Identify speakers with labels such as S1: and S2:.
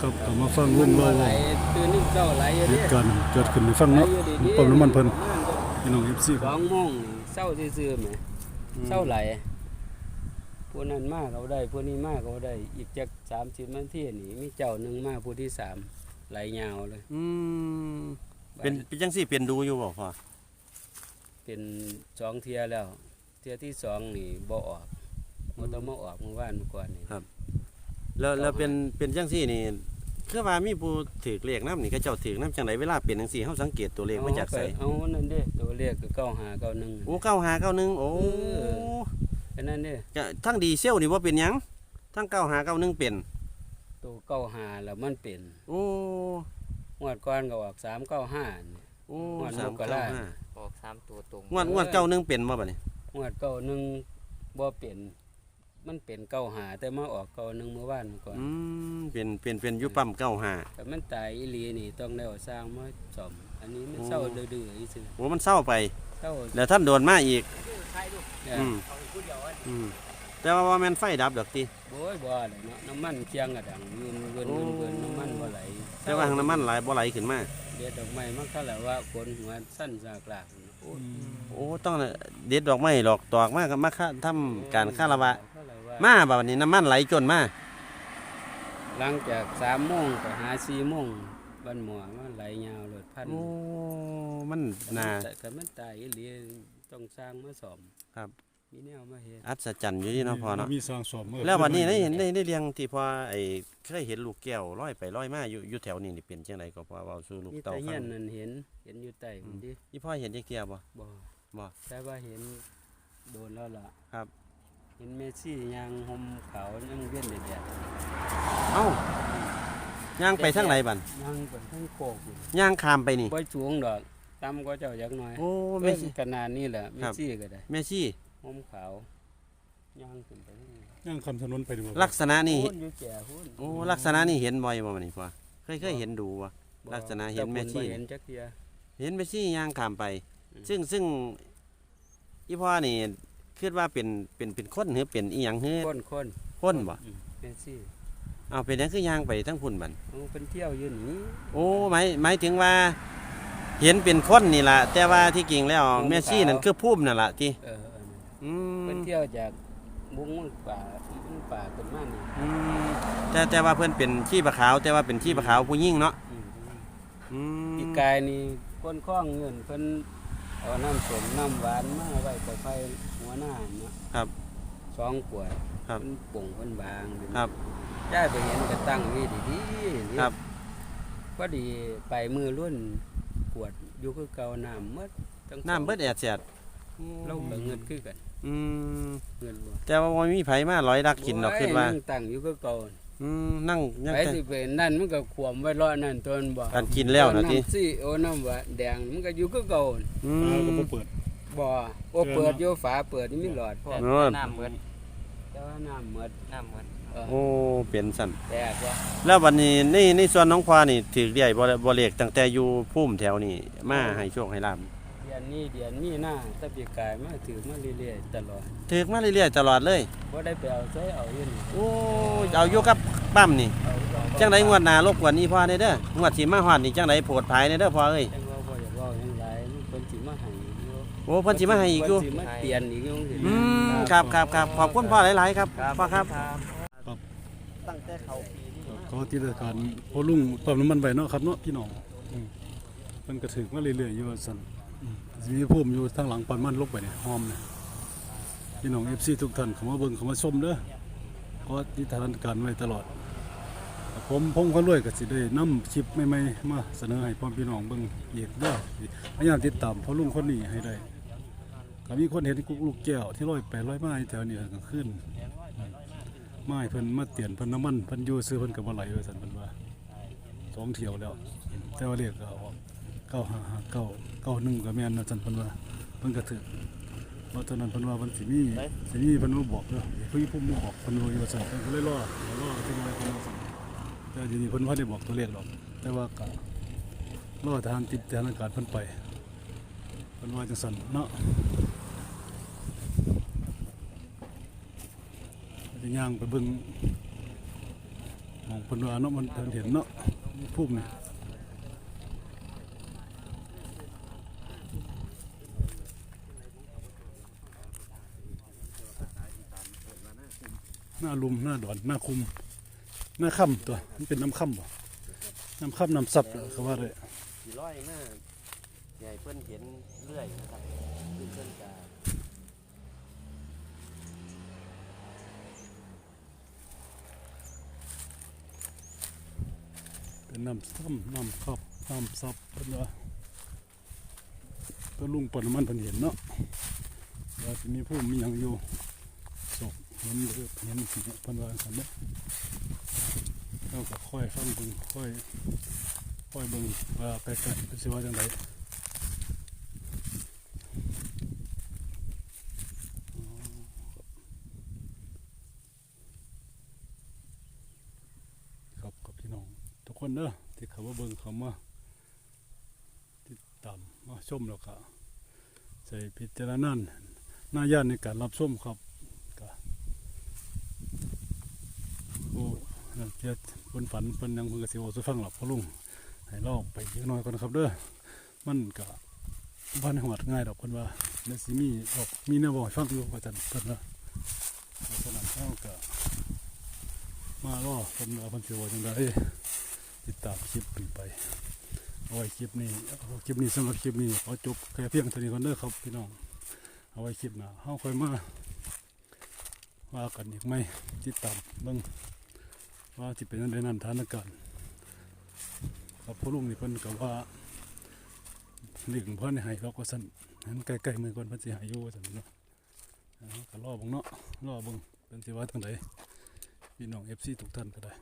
S1: ครับก็มาฟังลุง
S2: มั
S1: เรา
S2: นไหลตื่นนึงเจ้าไหลอยู่
S1: เห
S2: ดิ
S1: ตุการณ์เกิดขึ้นในฟัง
S2: ไหล
S1: เนาะ
S2: อยู่ดีๆ
S1: ปั๊มน้ำมันเพิ่น
S2: ประาณ
S1: พี่น้อง FC
S2: ส
S1: ค
S2: อ
S1: รับ
S2: งโมงนี่เศร้าซื่อๆแหมเศร้าไหลผู้นั้นมากเขาได้ผู้นี้มากเขาได้ อีกจากสามสิบนาทีนี่มีเจ้าหนึ่งมาผู้ที่สามไหลยาวเลย
S3: อืมเป็นเป็นจังซี่เป็นดูอยู่บ่พ่อ
S2: เป็นสองเทียแล้ว เทียที่สองนี่บ่ออกมันต้องมาออกเมื่อวานเมื่อก่อนนี่
S3: แล้วแล้วเป็นเป็นจังซี่นี่ คือว่ามีผู้ถือเลขน้ำนี่เขาเจ้าถือน้ำจังไดเวลาเป็นจังซี่เฮาสังเกตตัวเลขมาจากไส
S2: เอานั่นเด้ตัวเลขก็เก้าหาเก้าหนึ่ง
S3: โอ้เก้าหาเก้าหนึ่งโอ้
S2: เออแค่นั้นเด้
S3: จะทั้งดีเซลนี่ว่าเป็นหยังทั้งเก้าหาเก้าหนึ่งเป็น
S2: ตัวเก้าหาแล้วมันเป็น
S3: โอ้
S2: งวดก่อนก็ออกสามเก้าห้า
S3: โอ้
S2: งวด
S3: สาม
S2: มกรา
S3: เก้าห้า
S4: ออกสามตัวตรง
S3: งวดงวดเก้าหนึ่งเป็นบ่บัดนี้
S2: งวดเก้าหนึ่งบ่เป็น มันเป็นเก้าหาแต่มาออกเก้าหนึ่งเมื่อวานก่อน
S3: อืมเป็นเป็นเป็นอยุปั๊มเก้าหา
S2: แต่มันตายอีหลีนี่ต้องได้เอาสร้างมาซ่อมอันนี้มัน
S3: โอ้
S2: เศร้าดื้อๆอีซื่อ
S3: โอ้มันเศร้าไป
S2: เศร้า
S3: แล้วท่านโดนมาอีก
S2: เนี่ย
S3: อืมอืมแต่ว่าว่าแม่นไฟดับดอกติ
S2: โอ้ยบ่เลยเนาะน้ำมันเคียงกระดังยืนเวินเวินเวินน้ำมันบ่ไหล
S3: แต่ว่าทางน้ำมันไหลบ่ไหลขึ้นมา
S2: เด็ดดอกไม้มันก็แหละว่าคนหัวสั้นจากหลากโอ้ย
S3: โอ้ต้องเด็ดดอกไม้หรอกตอกมากับมาค่าทำการคารวะ
S2: ก็เลยว่า
S3: มาบัดนี้น้ำมันไหลจนมา
S2: หลังจากสามโมงไปหาสี่โมงบันหมอมันไหลยาวเลยพัน
S3: โอ้ มันน่า
S2: แต่ก็มันตายอีหลีต้องสร้างมาสอม
S3: ครับ
S2: มีแนวมาเฮ็ด
S3: อัศจรรย์อยู่ที่เนาะพอเนาะ
S1: มีสร้างสอบเมื่อ
S3: แล้ววันนี้ได้เห็นได้ได้เรียงที่พอไอ้เคยเห็นลูกแก้วลอยไปลอยมาอยู่อยู่แถวนี้นี่เป็นจังไดก็พอเว้าสู่ลูก
S2: มี
S3: เต่า
S2: แต่
S3: ฟั
S2: เงี้ย
S3: ง
S2: นนั่นเห็น เห็นอยู่ใต้ผมดิ
S3: อีพ่อเห็นจักเที่ยบ่
S2: บ่
S3: บ่
S2: แต่ว่าเห็นโดนแล้วล่ะ
S3: ครับ
S2: เห็นเมสซี่ยางห่มขาวยังเวียนแดด
S3: เอ้าย่างไปทางไหนบัด
S2: ๆยางเป็นทั้งโคกอยู่
S3: ย่างข้ามไปนี่
S2: บ่สูงดอกต่ำก็เจ้าจักหน่อย
S3: โอ้
S2: เอ้
S3: แม่
S2: ย
S3: ชี
S2: ขนาดนี้แหละเม
S3: ครั
S2: ส
S3: บ
S2: ซี่ก็ได้
S3: แม่ชี
S2: ห่มขาวย่างขึ้นไปนี่
S1: ย่างคำถนนไปดีกว่า
S3: ลักษณะนี่
S2: โอ้ยอยู่แก่หุ้น
S3: โอ้ ลักษณะนี่เห็นบ่อยบ่บัดนี้พ่อเคยเคยเห็นดูบ่ ลักษณะเห็นแม่ชี
S2: แต่ผบ่เห็นจักเทีย
S3: เห็นแม่ชีย่างข้ามไป
S2: อืม
S3: ซึ่งซึ่งอีพ่อนี่ คิดว่าเป็นเป็นเป็นคนหรือเป็นอีหยังหรือ
S2: คนคน
S3: คนบ่
S2: อืมเมสซี่
S3: เอาเป็นหยังคือย่างไปทั้งพุ่นบัด
S2: โอ้เป็นเที่ยวอยู่นี่
S3: โอ้หมายหมายถึงว่า เห็นเป็นคนนี่ล่ะแต่ว่าที่จริงแล้วแม่ชีนั่นคือภูมินั่นล่ะที่
S2: เออเออ
S3: อืม
S2: เป็นเที่ยวจากบุ้งมันป่าบุ้งป่าขึ้นมานี่
S3: อืมแต่แต่ว่าเพิ่นเป็นชีปะขาว แต่ว่าเป็นชีปะขาวผู้หญิงเนาะ
S2: อืม
S3: อืม
S2: ปีกายนี่ก้นข้องเงินเพิ่น เอาน้ำสมน้ำหวานมาไว้กับไฟหัวหน้าเนาะ
S3: ครับ
S2: สองขวด
S3: ครับ
S2: เพิ่นป่งเพิ่นบางเป็น
S3: ครับ
S2: ย้ายไปเห็นก็ตั้งไว้ดีๆนี่
S3: ครับ
S2: พอดีไปมือรุ่นขวดอยู่คือเก่าน้ำหมดทั้งสอง
S3: น้ำเบิดแอดแสด
S2: เราก็เงินคือกัน
S3: อืม
S2: เงินบ่
S3: แต่ว่าบ่มีไผมาร้อยดักกินดอกคิดว่า
S2: โยนั่งตั้งอยู่คือเก่า
S3: อืมนั่งยัง
S2: ไป
S3: แต่
S2: สิเป็นนั่นมันก็ขวมไว้รอนั่นตนบ่
S3: การกินแล้วนะที่ำ
S2: ซี่โอ้น้ำหวานแดงมันก็อยู่คือเก่า
S3: อื
S1: แล้วก็
S3: ม
S1: บ่เปิด
S2: บ่โอ้เปิดอยู่ฝาเปิดนี่มีหลอดพร้อม
S3: โอ้
S4: น้ำเหมือน
S2: แต่ว่าน้ำหมด
S4: น้ำเหมือน
S2: เออ
S3: โอ้เป็นสั่น
S2: แตกว่า
S3: แล้ววันนี้ในในส่วนน้องควานี่ถือเรียบ่บ่เลขตั้งแต่อยู่ภูมิแถวนี้มาให้โชคให้ลาบ
S2: เดือนนี้เดือนมีหน้าแตะปีกายมาถือมาเรื่อยๆตลอด
S3: ถือมาเรื่อยๆตลอดเลย
S2: บ่ได้ไปเอาใช้เอาอยู่นี่
S3: โอ้เอาอยู่กับปั๊มนี่
S2: เอาเอา
S3: จังไดงวดหน้ารบกวนอีพ่อได้เด้องวดสิมาฮอดนี่จังไดโพดภายได้เด้อพ่อเอ้ย
S2: จังว่าบ่อยากเว้าหยังหลายมันเพิ่นสิมาให้อยู่
S3: โอ้เพิ่นสิมาให้อีกอยู่
S2: เพิ่นสิมาเปลี่ยนอีกอยู่สิ
S3: อืมครับครับครับขอบคุณพ่อหลายๆครับพ่อครับ
S1: ครับ
S3: ตั้งแต่เขาปีนี้มา
S1: ก็ที่ราชการพอลุงปั๊มน้ำมันไปเนาะครับเนาะพี่น้องอืมมันก็ถึกมาเรื่อยๆอยู่ว่าซั่นอืม สิมีภูมิอยู่ทางหลังปั๊มมันลงไปเนี่ยหอมเนี่ยพี่น้อง FC ทุกท่านเขามาเบิ่งเขามาชมเด้อก็ติดตามการไว้ตลอด ผมพงเขารวยก็สิได้นำคลิปใหม่ๆมาเสนอให้พ่อพี่น้องเบิ่งอีกเด้อพยายามติดตามพ่อลุงคนนี้ให้ได้ก็มีคนเห็นกุกลูกแก้วที่ลอยไปลอยมาอยู่แถวนี้กลางคืนมาให้เพิ่นมาเตียนเพิ่นน้ำมันเพิ่นยูซื้อเพิ่นก็บ่ไหลว่าซั่นเพิ่นว่าสองเที่ยวแล้ว แต่ว่าเรียกก็ออก เก้าห้าห้าเก้าเก้าหนึ่งก็แม่นว่าซั่นเพิ่นว่าเพิ่นก็ถือเพราะตอนนั้นเพิ่นว่าเพิ่นสิมีสิมีเพิ่นมาบอกเด้อเพิ่นผู้มาบอกเพิ่นว่าอยู่ว่าซั่นเพิ่นก็เลยรอรอถึงไว้เพิ่นว่าซั่นแต่ทีนี้เพิ่นว่าได้บอกตัวเลขหรอก แต่ว่าก็รอทางติดทางอากาศเพิ่นไปเพิ่นว่าจังซั่นเนาะจะย่างไปเบิ่งมองเพิ่นว่าเนาะมันเพิ่นเห็นเนาะพุ่มนี่ หน้าลุมหน้าดอนหน้าคุม หน้าค่ำตัว มันเป็นน้ำค่ำบ่น้ำค่ำน้ำซับเหรอเขาว่าเลย
S3: สิร้อยมาใหญ่เพิ่นเห็นเรื่อยนะครับคือเพิ่นจะ
S1: เป็นน้ำซ้ำน้ำคับน้ำซับเพิ่นว่าตัวลุงปนมันเพิ่นเห็นเนาะว่าสิมีผู้มีหยังอยู่ศพ เห็นหรือเห็นสิพิ่นว่าสันเนาะเราก็ค่อยฟังเบิ่งค่อยค่อยเบิ่งว่าใกล้ๆเป็นสิว่าจังไดครับกับพี่น้อง ทุกคนเด้อที่เขามาเบิ่งเขามาติดตามมาชมแล้วก็ใส่พิจารณาหน้าย่านในการรับชมครับก็โอ้ เจ้าเพิ่นฝันเพิ่นยังเพิ่นก็สิเว้สู่ฟังหรอกพ่อลุงให้เราไปเยอะน้อยก่อนนะครับเด้อมันก็บ้านหอดง่ายดอกเพิ่นว่าเดี๋ยวสิมีออกมีแนวบอกให้ฟังอยู่ว่าจันเพิ่นว่าเพราะฉะนั้นเราก็มารอเพิ่นว่าเพิ่นสิเว้จังไดติดตามคลิปกันไปเอาไว้คลิปนี้เอาคลิปนี้สำหรับคลิปนี้ขอจบแค่เพียงเท่านี้ก่อนเด้อครับพี่น้องเอาไว้คลิปหน้าเฮาค่อยมาว่ากันอีกไหมติดตามเบิ่ง ว่าที่เป็นอะไรนั้นทานการณ์ครับพ่อลุงนี่เพิ่นก็ว่าหนึ่งเพิ่นให้เราก็สั่นนั้นใกล้ๆมือก่อนเพิ่นสิหายอยู่ว่าซั่นเนาะเอาก็รอบงเนาะรอบิ่งเป็นสิว่าจังไดพี่น้องเอฟซีทุกท่านก็ได้